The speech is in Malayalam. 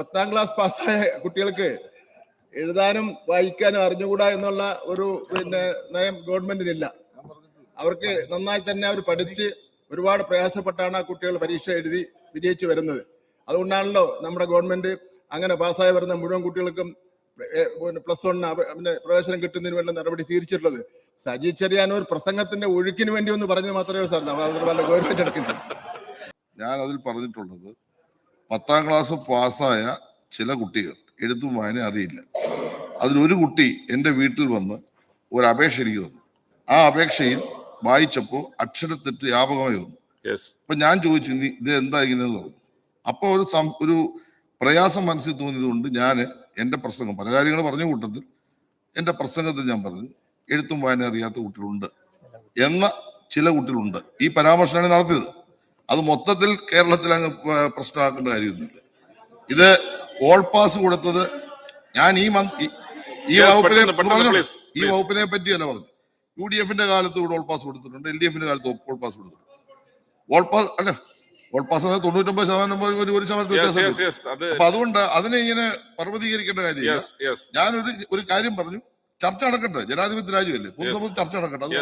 പത്താം ക്ലാസ് പാസ്സായ കുട്ടികൾക്ക് എഴുതാനും വായിക്കാനും അറിഞ്ഞുകൂടാ എന്നുള്ള ഒരു പിന്നെ നയം ഗവൺമെന്റിനില്ല. അവർക്ക് നന്നായി തന്നെ അവർ പഠിച്ച് ഒരുപാട് പ്രയാസപ്പെട്ടാണ് ആ കുട്ടികൾ പരീക്ഷ എഴുതി വിജയിച്ചു വരുന്നത്. അതുകൊണ്ടാണല്ലോ നമ്മുടെ ഗവൺമെന്റ് അങ്ങനെ പാസ്സായി വരുന്ന മുഴുവൻ കുട്ടികൾക്കും പ്ലസ് വണ്ണിന് പിന്നെ പ്രവേശനം കിട്ടുന്നതിന് വേണ്ട നടപടി സ്വീകരിച്ചിട്ടുള്ളത്. സജി ചെറിയാനൂർ പ്രസംഗത്തിന്റെ ഒഴുക്കിന് വേണ്ടി ഒന്ന് പറഞ്ഞത് മാത്രമേ സാർ ഗവൺമെന്റ് ഞാൻ അതിൽ പറഞ്ഞിട്ടുള്ളത് പത്താം ക്ലാസ് പാസ്സായ ചില കുട്ടികൾ എഴുത്തും വായന അറിയില്ല. അതിലൊരു കുട്ടി എന്റെ വീട്ടിൽ വന്ന് ഒരു അപേക്ഷ എനിക്ക് തന്നു. ആ അപേക്ഷയിൽ വായിച്ചപ്പോൾ അക്ഷരത്തെറ്റ് വ്യാപകമായി വന്നു. അപ്പൊ ഞാൻ ചോദിച്ചു "നീ ഇത് എന്താ ഇങ്ങനെ എന്ന് പറഞ്ഞു? അപ്പൊ ഒരു സം- ഒരു പ്രയാസം മനസ്സിൽ തോന്നിയത് കൊണ്ട് ഞാൻ എന്റെ പ്രസംഗം പല കാര്യങ്ങൾ പറഞ്ഞ കൂട്ടത്തിൽ എന്റെ പ്രസംഗത്തിൽ ഞാൻ പറഞ്ഞു എഴുത്തും വായന അറിയാത്ത കുട്ടികളുണ്ട് എന്ന ചില കുട്ടികളുണ്ട് ഈ പരാമർശമാണ് നടത്തിയത്. അത് മൊത്തത്തിൽ കേരളത്തിൽ അങ്ങ് പ്രശ്നമാക്കേണ്ട കാര്യമൊന്നുമില്ല. ഇത് ഓൾ പാസ് കൊടുത്തത് ഞാൻ ഈ മന്ത്രി ഈ- വകുപ്പിനെ ഈ വകുപ്പിനെ പറ്റിയല്ല പറഞ്ഞു യു ഡി എഫിന്റെ കാലത്ത് ഇവിടെ ഓൾ പാസ് കൊടുത്തിട്ടുണ്ട് എൽ ഡി എഫിന്റെ കാലത്ത് ഓൾ പാസ് കൊടുത്തിട്ടുണ്ട്. ഓൾ പാസ് അല്ല ഓൾ പാസ് അത് തൊണ്ണൂറ്റൊമ്പത് ശതമാനം ഒരു- ഒരു ശതമാനം വ്യത്യാസം അപ്പൊ അതുകൊണ്ട് അതിനെ ഇങ്ങനെ പർവതീകരിക്കേണ്ട കാര്യമില്ല. ഞാനൊരു ഒരു കാര്യം പറഞ്ഞു. ചർച്ച നടക്കട്ടെ ജനാധിപത്യ രാജ്യമല്ലേ? പൊതുസമൂഹത്തിൽ ചർച്ച നടക്കട്ടെ അത്.